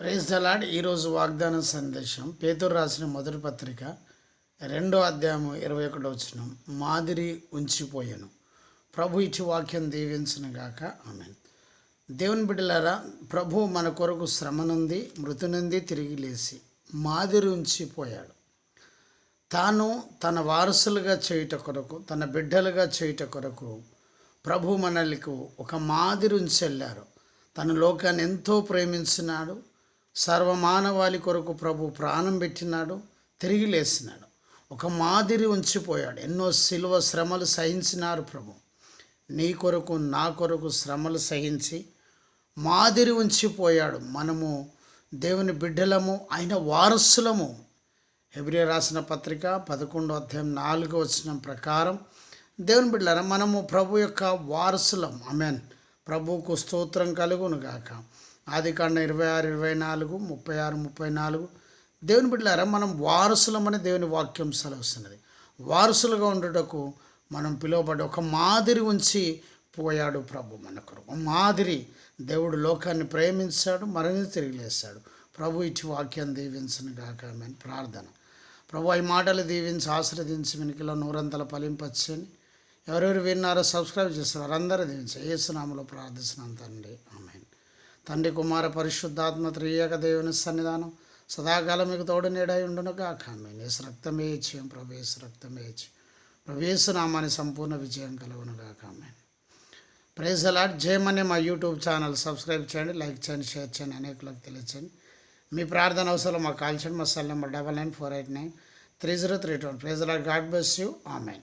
Praise the Lord ఈరోజు వాగ్దాన సందేశం పేతురు రాసిన మొదటి పత్రిక రెండో అధ్యాయము ఇరవై ఒకటో వచ్చిన మాదిరి ఉంచిపోయాను. ప్రభు ఇచ్చి వాక్యం దీవించిన గాక. ఆమె దేవుని బిడ్డలారా ప్రభు మన కొరకు శ్రమ నుండి మృతి నుండి తిరిగి లేచి మాదిరి ఉంచిపోయాడు. తాను తన వారసులుగా చేయుట కొరకు తన బిడ్డలుగా చేయుట కొరకు ప్రభు మనలకు ఒక మాదిరి ఉంచి వెళ్ళారు తన లోకాన్ని ఎంతో ప్రేమించినాడు. సర్వమానవాళి కొరకు ప్రభు ప్రాణం పెట్టినాడు తిరిగి లేచినాడు. ఒక మాదిరి ఉంచిపోయాడు. ఎన్నో శిలువ శ్రమలు సహించినారు ప్రభు. నీ కొరకు నా కొరకు శ్రమలు సహించి మాదిరి ఉంచిపోయాడు. మనము దేవుని బిడ్డలము ఆయన వారసులము. హెబ్రి రాసిన పత్రిక పదకొండో అధ్యాయం నాలుగో వచ్చిన ప్రకారం దేవుని బిడ్డల మనము ప్రభు యొక్క వారసులం. అమెన్ ప్రభువుకు స్తోత్రం కలుగును గాక ఆదికాండం ఇరవై ఆరు ఇరవై నాలుగు ముప్పై ఆరు ముప్పై నాలుగు. దేవుని బిడ్డలారా మనం వారసులమని దేవుని వాక్యం సెలవుస్తున్నది. వారసులుగా ఉండుటకు మనం పిలువబడి ఒక మాదిరి ఉంచి పోయాడు ప్రభు మన కొరకు. మాదిరి దేవుడు లోకాన్ని ప్రేమించాడు మరణి తిరిగి లేస్తాడు ప్రభు ఇచ్చి వాక్యం దీవించను గాక. ఆమెన్. ప్రార్థన. ప్రభు ఈ మాటలు దీవించి ఆశ్రదించి వెనుకలో నూరంతల ఫలింపచ్చని ఎవరెవరు విన్నారో సబ్స్క్రైబ్ చేస్తారు అందరూ దీవించి ఏసునామలో ప్రార్థిస్తున్నాను తండ్రి. ఆమె తండ్రి కుమార పరిశుద్ధాత్మ త్రియేక దేవుని సన్నిధానం సదాకాలం మీకు తోడు నీడై ఉండును గాక రక్తమే ఇచ్చేయం ప్రవేశ రక్తమే ఇచ్చి. నామాన్ని సంపూర్ణ విజయం కలుగును గాక ఆమె ప్రైజ్ అలాట్ జయమనే మా యూట్యూబ్ ఛానల్. సబ్స్క్రైబ్ చేయండి లైక్ చేయండి షేర్ చేయండి అనేకులకు తెలియచేయండి. మీ ప్రార్థన అవసరం మాకు కాల్ చేయండి. మా cell number double nine four eight nine three zero three two praise the Lord God bless you. Amen.